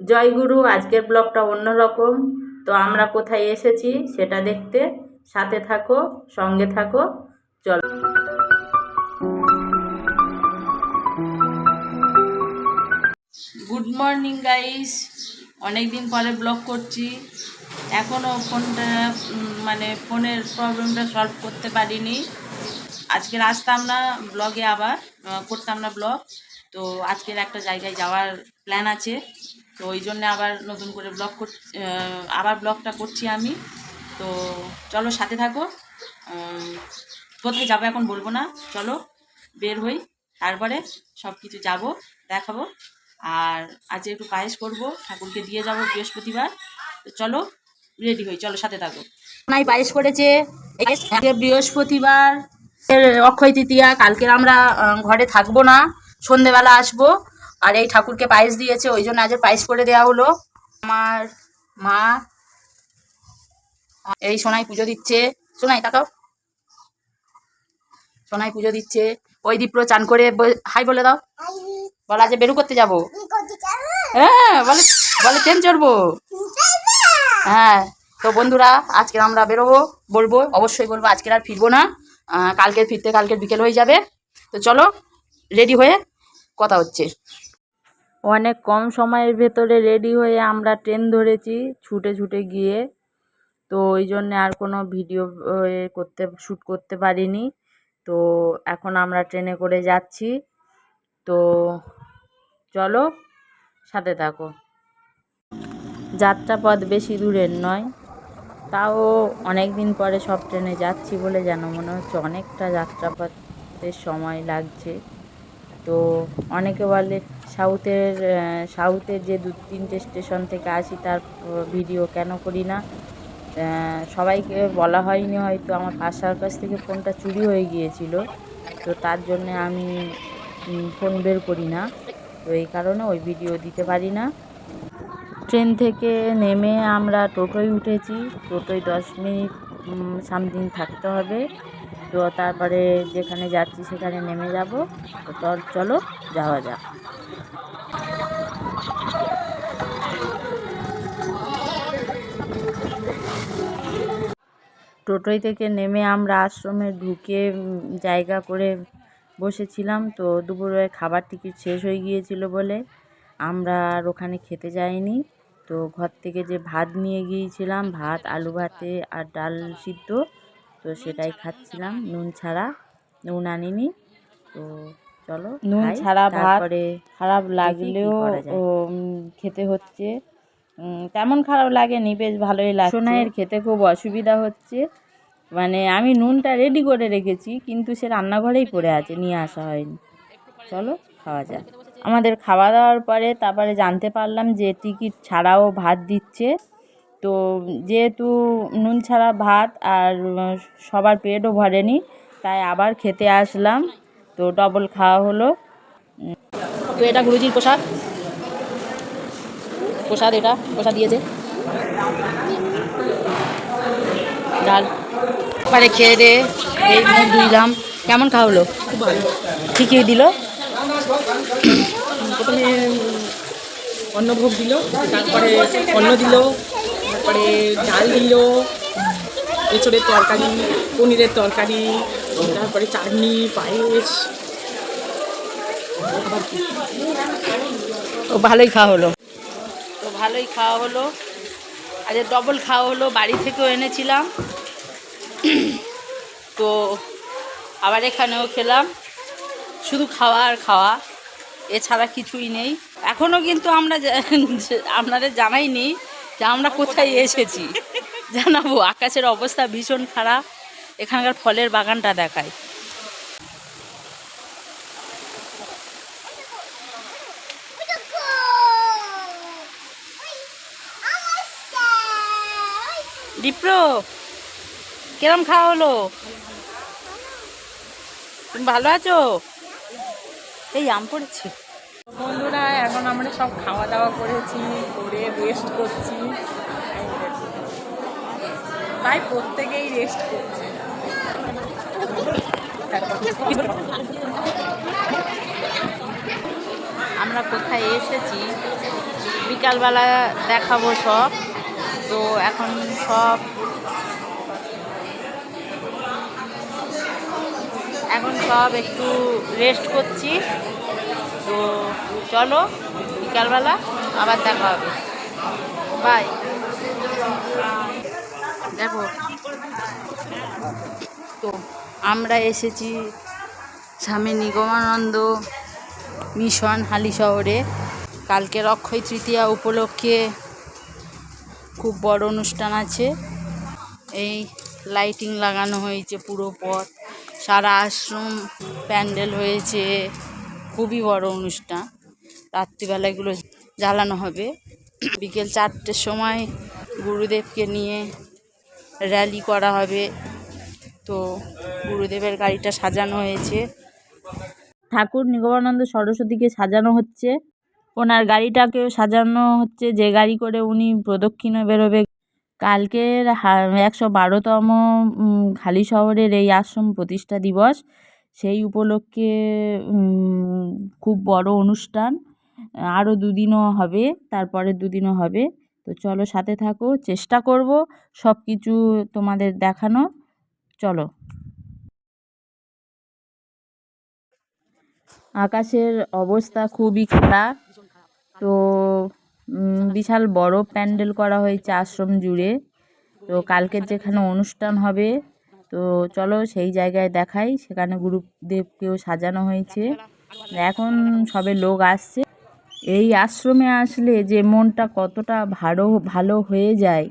জয়গুরু আজকের ব্লগটা অন্যরকম। তো আমরা কোথায় এসেছি সেটা দেখতে সাথে থাকো, সঙ্গে থাকো, চলো। গুড মর্নিং গাইস অনেক দিন পরে ব্লগ করছি। এখনও ফোনটা মানে ফোনের প্রবলেমটা সলভ করতে পারিনি। আজকের আসতাম না ব্লগে আবার করতাম না ব্লগ তো আজকের একটা জায়গায় যাওয়ার প্ল্যান আছে। তো ওই জন্য আবার নতুন করে ব্লগ কর আবার ব্লগটা করছি আমি। তো চলো সাথে থাকো। কোথায় যাব এখন বলব না। চলো বের হই। তারপরে সব কিছু যাব, দেখাবো। আর আজ একটু পায়েস করব। ঠাকুরকে দিয়ে যাব বৃহস্পতিবার। তো চলো রেডি হই। চলো সাথে থাকো। নাই পায়েস করেছে। বৃহস্পতিবার অক্ষয় তৃতীয়া, কালকের আমরা ঘরে থাকব না। সন্ধেবেলা আসব। আর এই ঠাকুরকে পায়েস দিয়েছে, ওই জন্য আজ পায়েস করে দেওয়া হলো। আমার মা এই সোনাই পুজো দিচ্ছে। সোনাই, তাকাও। সোনাই পুজো দিচ্ছে। ওই দীপ্র চান করে হাই বলে দাও। বলা যে বেরু করতে যাব। হ্যাঁ বলে বলে, ট্রেন চড়বো। হ্যাঁ তো বন্ধুরা, আজকে আমরা বেরোবো, বলব, অবশ্যই বলব, আজকের আর ফিরবো না। কালকে ফিরতে কালকে বিকেল হয়ে যাবে। তো চলো, রেডি হয়ে কথা হচ্ছে। অনেক কম সময়ের ভেতরে রেডি হয়ে আমরা ট্রেন ধরেছি, ছুটে ছুটে গিয়ে। তো ওই জন্যে আর কোনো ভিডিও করতে শ্যুট করতে পারিনি। তো এখন আমরা ট্রেনে করে যাচ্ছি। তো চলো, সাথে থাকো। যাত্রাপথ বেশি দূরের নয়। তাও অনেক দিন পরে সব ট্রেনে যাচ্ছি বলে যেন মনে হচ্ছে অনেকটা যাত্রাপথের সময় লাগছে। তো অনেকে বলে সাউথের সাউথের যে দু, তিনটে স্টেশন থেকে আসি, তার ভিডিও কেন করি না? সবাইকে বলা হয়নি হয়তো, আমার পাশার কাছ থেকে ফোনটা চুরি হয়ে গিয়েছিল। তো তার জন্যে আমি ফোন বের করি না। তো এই কারণে ওই ভিডিও দিতে পারি না। ট্রেন থেকে নেমে আমরা টোটোয় উঠেছি। টোটোয় দশ মিনিট সামথিং থাকতে হবে। তো তারপরে যেখানে যাচ্ছি সেখানে নেমে যাব। তো চল, যাওয়া যাক। টোটোয় থেকে নেমে আমরা আশ্রমে ঢুকে জায়গা করে বসেছিলাম। তো দুপুরে খাবার টিকিট শেষ হয়ে গিয়েছিল বলে আমরা আর ওখানে খেতে যাইনি। তো ঘর থেকে যে ভাত নিয়ে গিয়েছিলাম, ভাত, আলু ভাতে আর ডাল সিদ্ধ। তো সেটাই খাচ্ছিলাম। নুন ছাড়া নুন আনিনি। তো চলো নুন ছাড়া ভাত খারাপ লাগলেও খেতে হচ্ছে। তেমন খারাপ লাগেনি বেশ ভালোই লাগছে। সোনাইয়ের খেতে খুব অসুবিধা হচ্ছে। মানে আমি নুনটা রেডি করে রেখেছি কিন্তু সে রান্নাঘরেই পড়ে আছে নিয়ে আসা হয়নি। চলো খাওয়া যাক। আমাদের খাওয়া দাওয়ার পরে তারপরে জানতে পারলাম যে টিকিট ছাড়াও ভাত দিচ্ছে। তো যেহেতু নুন ছাড়া ভাত আর সবার পেটও ভরেনি তাই আবার খেতে আসলাম। তো ডবল খাওয়া হলো। তো এটা গুরুজির প্রসাদ। প্রসাদ এটা প্রসাদ দিয়েছে। ডাল। পরে খেয়ে দে এই মুখ ধুইলাম কেমন খাওয়া হলো? ঠিকই দিল? প্রথমে অন্নভোগ দিল তারপরে অন্ন দিল তারপরে ডাল দিল এঁচড়ের তরকারি পনিরের তরকারি তারপরে চাটনি পায়েস। তো ভালোই খাওয়া হলো। তো ভালোই খাওয়া হলো। আজ ডবল খাওয়া হলো বাড়ি থেকেও এনেছিলাম। তো আবার এখানেও খেলাম। শুধু খাওয়া আর খাওয়া এছাড়া কিছুই নেই। এখনও কিন্তু আমরা আপনাদের জানাইনি যে আমরা কোথায় এসেছি? জানাব। আকাশের অবস্থা ভীষণ খারাপ। এখানকার ফলের বাগানটা দেখায় দীপ্র, কিরম খাওয়া হলো? তুমি ভালো আছো? এই আম পড়েছে। বন্ধুরা, এখন আমরা সব খাওয়া দাওয়া করেছি, করে রেস্ট করছি। তাই প্রত্যেকেই রেস্ট করছে। আমরা কোথায় এসেছি? বিকালবেলা দেখাবো সব। তো এখন সব এখন সব একটু রেস্ট করছি। তো চলো, বিকালবেলা আবার দেখা হবে। বাই দেখো, তো আমরা এসেছি স্বামী নিগমানন্দ মিশন হালি শহরে। কালকে অক্ষয় তৃতীয়া উপলক্ষে খুব বড় অনুষ্ঠান আছে। এই লাইটিং লাগানো হয়েছে পুরো পথ। সারা আশ্রম প্যান্ডেল হয়েছে। খুবই বড় অনুষ্ঠান। রাত্রিবেলা এগুলো জ্বালানো হবে। বিকেল চারটের সময় গুরুদেবকে নিয়ে র্যালি করা হবে। তো গুরুদেবের গাড়িটা সাজানো হয়েছে। ঠাকুর নিগমানন্দ সরস্বতীকে সাজানো হচ্ছে। ওনার গাড়িটাকেও সাজানো হচ্ছে। যে গাড়ি করে উনি প্রদক্ষিণে বেরোবে। কালকের একশো বারোতম খালি শহরের এই আশ্রম প্রতিষ্ঠা দিবস। সেই উপলক্ষে খুব বড় অনুষ্ঠান। আরও দুদিনও হবে, তারপরের দুদিনও হবে। তো চলো সাথে থাকো, চেষ্টা করব সব কিছু তোমাদের দেখানো। চলো। আকাশের অবস্থা খুবই খারাপ। তো বিশাল বড় প্যান্ডেল করা হয়েছে আশ্রম জুড়ে। তো কালকের যেখানে অনুষ্ঠান হবে তো চলো সেই জায়গায় দেখাই। সেখানে গুরুদেবকেও সাজানো হয়েছে। এখন সবে লোক আসছে। এই আশ্রমে আসলে যে মনটা কতটা ভালো ভালো হয়ে যায়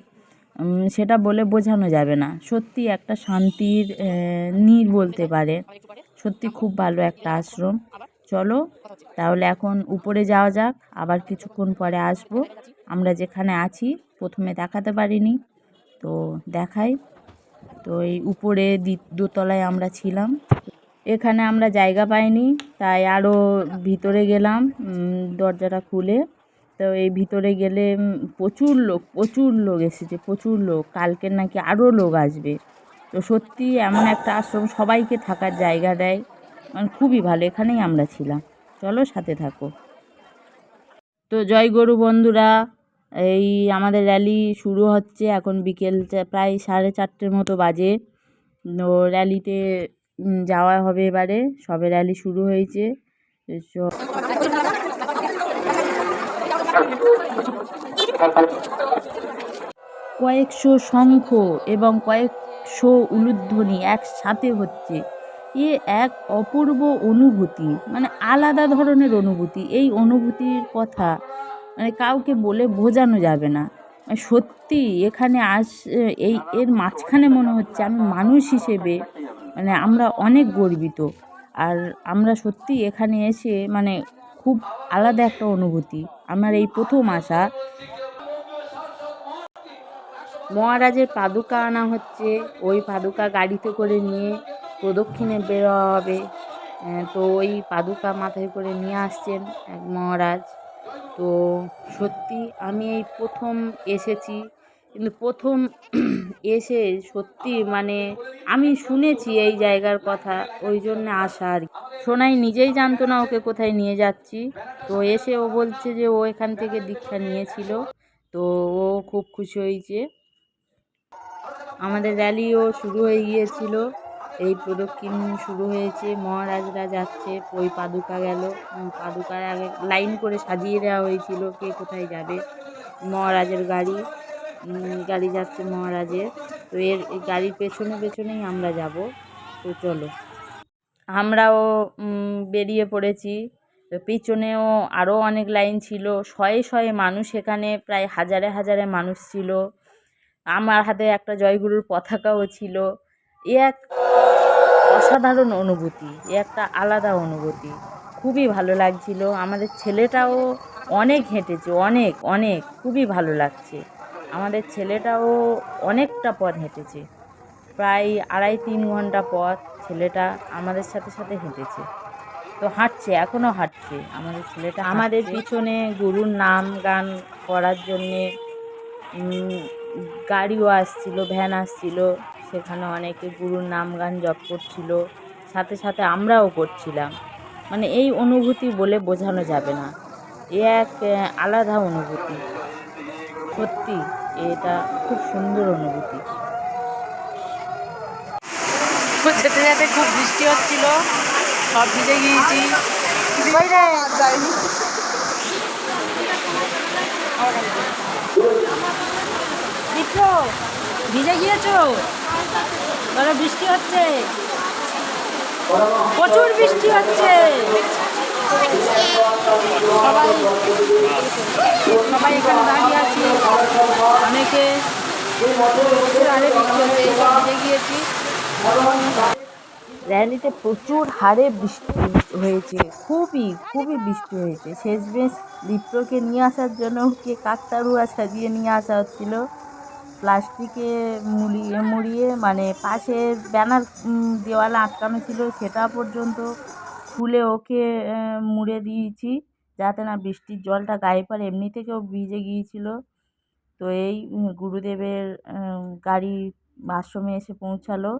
সেটা বলে বোঝানো যাবে না। সত্যি একটা শান্তির নীড় বলতে পারে। সত্যি খুব ভালো একটা আশ্রম। চলো, তাহলে এখন উপরে যাওয়া যাক। আবার কিছুক্ষণ পরে আসব। আমরা যেখানে আছি, প্রথমে দেখাতে পারিনি। তো দেখাই। তো এই উপরে দোতলায় আমরা ছিলাম। এখানে আমরা জায়গা পাইনি, তাই আরও ভিতরে গেলাম দরজাটা খুলে। তো এই ভিতরে গেলে প্রচুর লোক প্রচুর লোক এসেছে, প্রচুর লোক। কালকে নাকি আরও লোক আসবে। তো সত্যি এমন একটা আশ্রম সবাইকে থাকার জায়গা দেয়। মানে খুবই ভালো, এখানেই আমরা ছিলাম। চলো সাথে থাকো। তো জয় গরু বন্ধুরা এই আমাদের র্যালি শুরু হচ্ছে এখন বিকেল প্রায় সাড়ে চারটের মতো বাজে। তো র্যালিতে যাওয়া হবে এবারে। সবে র্যালি শুরু হয়েছে। কয়েকশো শঙ্খ এবং কয়েকশো উলুধ্বনি একসাথে হচ্ছে। এ এক অপূর্ব অনুভূতি মানে আলাদা ধরনের অনুভূতি। এই অনুভূতির কথা মানে কাউকে বলে বোঝানো যাবে না। মানে সত্যি এখানে আস, এই, এর মাঝখানে মনে হচ্ছে আমি মানুষ হিসেবে মানে আমরা অনেক গর্বিত। আর আমরা সত্যি এখানে এসে মানে খুব আলাদা একটা অনুভূতি। আমার এই প্রথম আসা মহারাজের পাদুকা আনা হচ্ছে। ওই পাদুকা গাড়িতে করে নিয়ে প্রদক্ষিণে বেরোয়া হবে তো ওই পাদুকা মাথায় করে নিয়ে আসছেন এক মহারাজ। তো সত্যি আমি এই প্রথম এসেছি। কিন্তু প্রথম এসে সত্যি মানে আমি শুনেছি এই জায়গার কথা, ওই জন্য আসা আর। সোনাই নিজেই জানতো না ওকে কোথায় নিয়ে যাচ্ছি। তো এসে ও বলছে যে ও এখান থেকে দীক্ষা নিয়েছিল। তো ও খুব খুশি হয়েছে। আমাদের র্যালিও শুরু হয়ে গিয়েছিল। এই প্রদক্ষিণ শুরু হয়েছে, মহারাজরা যাচ্ছে, ওই পাদুকা গেল। পাদুকার আগে লাইন করে সাজিয়ে দেওয়া হয়েছিল কে কোথায় যাবে। মহারাজের গাড়ি গাড়ি যাচ্ছে মহারাজের। তো এর গাড়ির পেছনে পেছনেই আমরা যাব। তো চলো। আমরাও বেরিয়ে পড়েছি। পিছনেও আরও অনেক লাইন ছিল। শয়ে শয়ে মানুষ এখানে প্রায় হাজারে হাজারে মানুষ ছিল। আমার হাতে একটা জয়গুরুর পতাকাও ছিল। এক অসাধারণ অনুভূতি এ একটা আলাদা অনুভূতি। খুবই ভালো লাগছিল। আমাদের ছেলেটাও অনেক হেঁটেছে অনেক অনেক খুবই ভালো লাগছে। আমাদের ছেলেটাও অনেকটা পথ হেঁটেছে। প্রায় আড়াই তিন ঘণ্টা পথ ছেলেটা আমাদের সাথে সাথে হেঁটেছে। তো হাঁটছে এখনও হাঁটছে। আমাদের ছেলেটা আমাদের পিছনে গুরুর নাম গান করার জন্যে গাড়িও আসছিল ভ্যান আসছিল। সেখানে অনেকে গুরুর নাম গান জপ করছিল সাথে সাথে আমরাও করছিলাম। মানে এই অনুভূতি বলে বোঝানো যাবে না। এ এক আলাদা অনুভূতি। সত্যি এটা খুব সুন্দর অনুভূতি। যেতে যেতে খুব বৃষ্টি হচ্ছিল সব ভিজে গিয়েছি। ভিজে গিয়েছো? ধরো বৃষ্টি হচ্ছে। প্রচুর বৃষ্টি হচ্ছে। সবাই সবাই এখানে দাঁড়িয়ে আছি। অনেকে হারে বৃষ্টি হচ্ছে গিয়েছি র্যালিতে প্রচুর হারে বৃষ্টি হয়েছে, খুবই খুবই বৃষ্টি হয়েছে। শেষমেশ দীপ্রকে নিয়ে আসার জন্য কে কাকতারুয়া সাজিয়ে নিয়ে আসা হচ্ছিল। প্লাস্টিকে মুড়িয়ে মুড়িয়ে মানে পাশে ব্যানার দেওয়ালে আটকানো ছিল, সেটা পর্যন্ত খুলে ওকে মুড়ে দিয়েছি, যাতে না বৃষ্টির জলটা গায়ে পড়ে। এমনি থেকেও ভিজে গিয়েছিল। তো এই গুরুদেবের গাড়ি আশ্রমে এসে পৌঁছালো।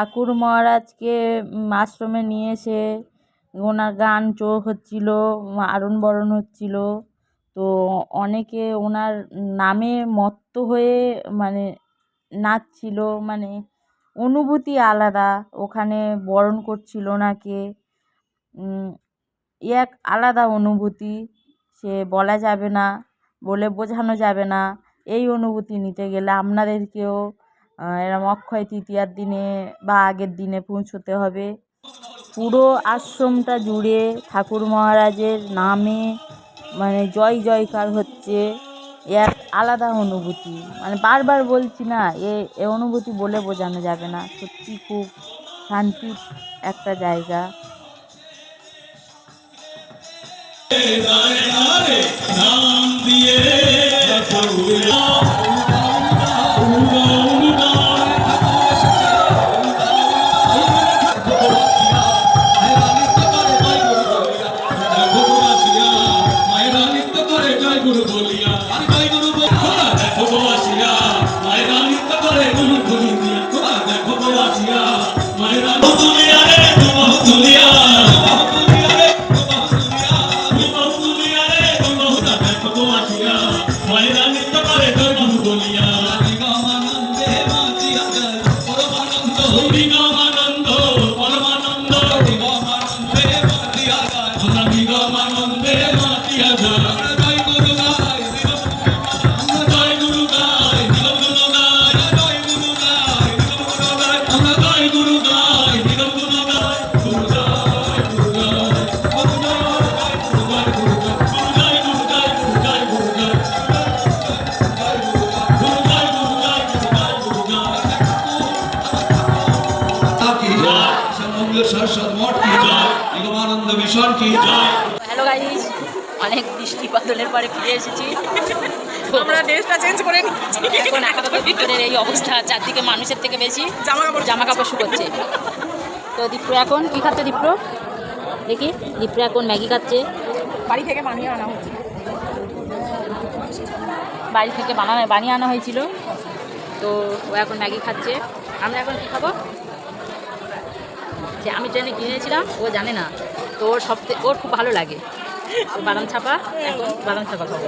ঠাকুর মহারাজকে আশ্রমে নিয়ে এসে ওনার গান চো হচ্ছিল আরণ বরণ হচ্ছিল। তো অনেকে ওনার নামে মত্ত হয়ে মানে নাচছিল মানে অনুভূতি আলাদা। ওখানে বরণ করছিল ওনাকে। এক আলাদা অনুভূতি, সে বলা যাবে না, বলে বোঝানো যাবে না। এই অনুভূতি নিতে গেলে আপনাদেরকেও এরম অক্ষয় তৃতীয়ার দিনে বা আগের দিনে পৌঁছতে হবে। পুরো আশ্রমটা জুড়ে ঠাকুর মহারাজের নামে মানে জয় জয়কার হচ্ছে। এক আলাদা অনুভূতি। মানে বারবার বলছি না, এ এ অনুভূতি বলে বোঝানো যাবে না। সত্যি খুব শান্তির একটা জায়গা। দিয়ে মানন্দে মাতিয়া ধরা বাদলের পরে ফিরে এসেছি। আমরা ড্রেসটা চেঞ্জ করে এখন আপাতত ভিতরের এই অবস্থা চারদিকে মানুষের থেকে বেশি জামা কাপড় জামা কাপড় শুকোচ্ছে। তো দীপ্র এখন কী খাচ্ছে দীপ্র? দেখি দীপ্র এখন ম্যাগি খাচ্ছে। বাড়ি থেকে বানিয়ে আনা হচ্ছে বাড়ি থেকে বানানো বানিয়ে আনা হয়েছিল। তো ও এখন ম্যাগি খাচ্ছে। আমরা এখন কী খাব? যে আমি ট্রেনে কিনেছিলাম ও জানে না। তো ওর সব ওর খুব ভালো লাগে। বাদাম ছাপা এখন বাদাম ছাপা খাব।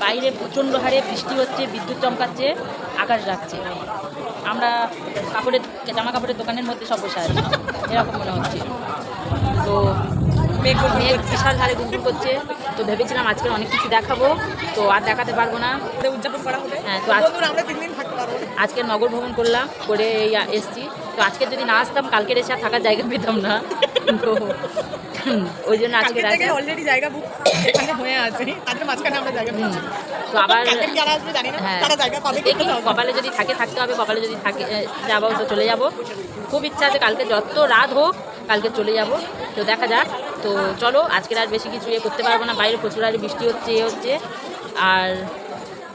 বাইরে প্রচণ্ড হারে বৃষ্টি হচ্ছে বিদ্যুৎ চমকাচ্ছে আকাশ ডাকছে আমরা কাপড়ের জামা কাপড়ের দোকানের মধ্যে সব বসে আছি এরকম মনে হচ্ছে। তো মেঘ মেঘ বিশাল হারে গুনগুন করছে। তো ভেবেছিলাম আজকে অনেক কিছু দেখাবো তো আর দেখাতে পারব না। উদযাপন করা হবে। হ্যাঁ, তো আজ- বন্ধুরা আমরা তিন দিন থাকতে পারব। না। আজকে নগর ভ্রমণ করলাম করে এসছি। তো আজকে যদি না আসতাম কালকের এসে আর থাকার জায়গা পেতাম না। তো ওই জন্য আজকে অলরেডি জায়গা বুক এখানে হয়ে আছে। তাদের মাঝখানে আমরা জায়গা পেয়েছি। তো আবার যারা আসবে জানি না হ্যাঁ। তারা জায়গা পাবে কি কপালে যদি থাকে থাকতে হবে কপালে যদি থাকে যাব তো চলে যাব। খুব ইচ্ছা আছে কালকে যত রাত হোক কালকে চলে যাব। তো দেখা যাক। তো চলো আজকের আর বেশি কিছু ইয়ে করতে পারব না। বাইরে প্রচুর আর বৃষ্টি হচ্ছে এ হচ্ছে। আর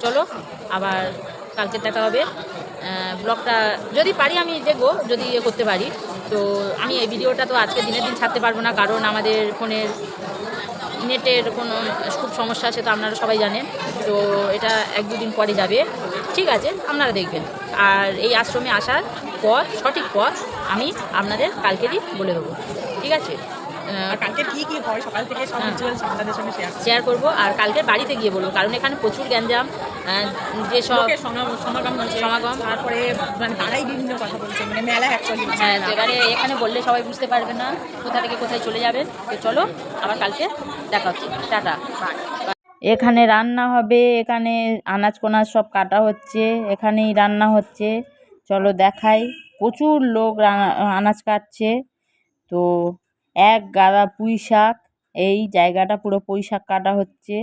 চলো আবার কালকে দেখা হবে। ব্লগটা যদি পারি আমি দেখব, যদি ইয়ে করতে পারি। তো আমি এই ভিডিওটা তো আজকে দিনের দিন ছাড়তে পারব না, কারণ আমাদের ফোনের নেটের কোনো খুব সমস্যা আছে, তো আপনারা সবাই জানেন। তো এটা এক দুদিন পরে যাবে। ঠিক আছে, আপনারা দেখবেন। আর এই আশ্রমে আসার পর, সঠিক পথ আমি আপনাদের কালকেরই বলে দেবো। ঠিক আছে? কালকে কি কি হয়? সকাল থেকে সব হ্যাঁ। রিচুয়ালস আপনাদের সঙ্গে শেয়ার শেয়ার করব। আর কালকে বাড়িতে গিয়ে বলব কারণ এখানে প্রচুর গ্যাঞ্জাম আহ, যেসব সমাগম সমাগম। তারপরে মানে তারাই বিভিন্ন কথা বলছে মানে মেলা অ্যাকচুয়ালি হ্যাঁ এবারে এখানে বললে সবাই বুঝতে পারবে না কোথা থেকে কোথায় চলে যাবে। তো চলো আবার কালকে দেখা হচ্ছে। টাটা। এখানে রান্না হবে এখানে আনাজ কোনাজ সব কাটা হচ্ছে এখানেই রান্না হচ্ছে। চলো দেখাই। প্রচুর লোক আনাজ কাটছে। তো এক গাদা পুঁই শাক, এই জায়গাটা পুরো পুঁই শাক কাটা হচ্ছে।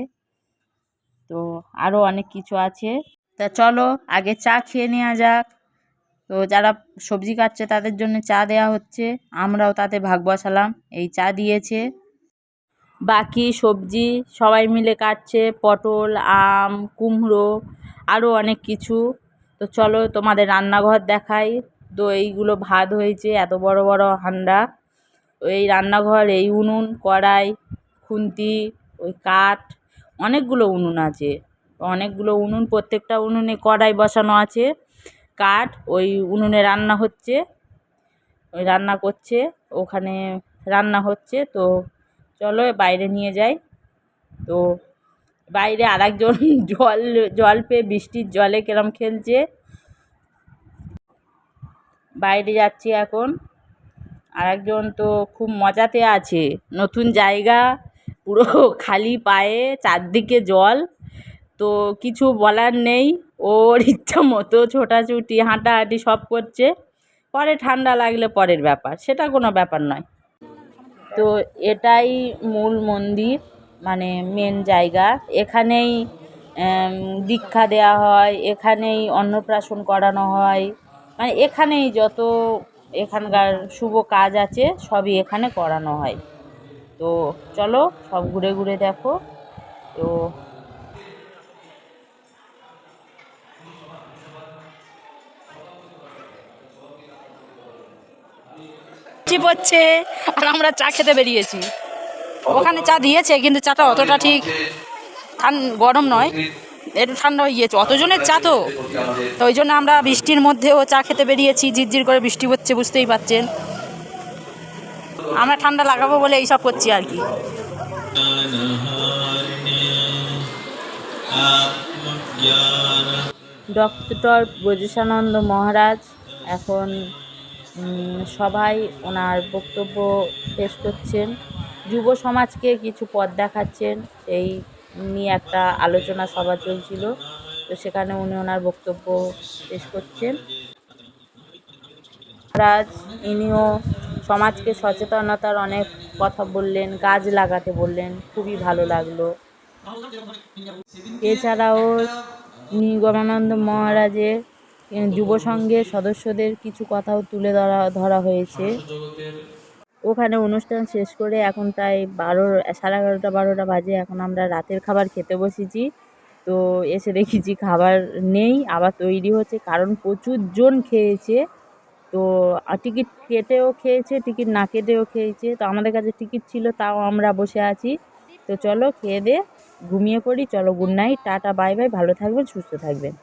তো আরও অনেক কিছু আছে। তা চলো, আগে চা খেয়ে নেওয়া যাক। তো যারা সবজি কাটছে তাদের জন্য চা দেওয়া হচ্ছে, আমরাও তাতে ভাগ বসালাম। এই চা দিয়েছে। বাকি সবজি সবাই মিলে কাটছে, পটল, আম, কুমড়ো আরও অনেক কিছু। তো চলো তোমাদের রান্নাঘর দেখাই। তো এইগুলো ভাত হয়েছে, এত বড় বড় হান্ডা। এই রান্নাঘর, এই উনুন, কড়াই, খুন্তি, ওই কাঠ, অনেকগুলো উনুন আছে। অনেকগুলো উনুন, প্রত্যেকটা উনুনে কড়াই বসানো আছে। কাঠ, ওই উনুনে রান্না হচ্ছে। ওই রান্না করছে, ওখানে রান্না হচ্ছে। তো চলো বাইরে নিয়ে যাই। তো বাইরে আরেকজন জল জল পেয়ে বৃষ্টির জলে কেরম খেলছে। বাইরে যাচ্ছি এখন। আরেকজন তো খুব মজাতে আছে। নতুন জায়গা, পুরো খালি পায়ে, চারদিকে জল, তো কিছু বলার নেই। ওর ইচ্ছা মতো ছোটাছুটি, হাঁটাহাঁটি সব করছে। পরে ঠান্ডা লাগলে পরের ব্যাপার, সেটা কোনো ব্যাপার নয়। তো এটাই মূল মন্দির মানে মেন জায়গা। এখানেই দীক্ষা দেওয়া হয়, এখানেই অন্নপ্রাশন করানো হয়। মানে এখানেই যত এখানকার শুভ কাজ আছে, সবই এখানে করানো হয়। তো চলো, সব ঘুরে ঘুরে দেখো। তো পড়ছে, আর আমরা চা খেতে বেরিয়েছি। ওখানে চা দিয়েছে, কিন্তু চাটা অতটা ঠিক গরম নয়। একটু ঠান্ডা হয়ে গিয়েছে। অতজনের চা তো। তো ওই জন্য আমরা বৃষ্টির মধ্যেও চা খেতে বেরিয়েছি, ঝিরঝির করে বৃষ্টি হচ্ছে, বুঝতেই পারছেন। আমরা ঠান্ডা লাগাবো বলে এইসব করছি আর কি। ডক্টর ব্রজেশানন্দ মহারাজ এখন সবাই ওনার বক্তব্য পেশ করছেন। যুব সমাজকে কিছু পথ দেখাচ্ছেন সেই নিয়ে একটা আলোচনা সভা চলছিল। তো সেখানে উনি ওনার বক্তব্য পেশ করছেন। মহারাজ ইনিও সমাজকে সচেতনতার অনেক কথা বললেন গাছ লাগাতে বললেন, খুবই ভালো লাগল। এছাড়াও নিগমানন্দ মহারাজের যুব সদস্যদের কিছু কথাও তুলে ধরা ধরা হয়েছে। ওখানে অনুষ্ঠান শেষ করে এখন প্রায় বারো সাড়ে এগারোটা, বারোটা বাজে। এখন আমরা রাতের খাবার খেতে বসেছি। তো এসে দেখেছি খাবার নেই। আবার তৈরি হচ্ছে, কারণ প্রচুর জন খেয়েছে। তো টিকিট কেটেও খেয়েছে, টিকিট না কেটেও খেয়েছে। তো আমাদের কাছে টিকিট ছিল, তাও আমরা বসে আছি। তো চলো খেয়ে দে, ঘুমিয়ে পড়ি। চলো good night tata bye bye ভালো থাকবেন, সুস্থ থাকবেন।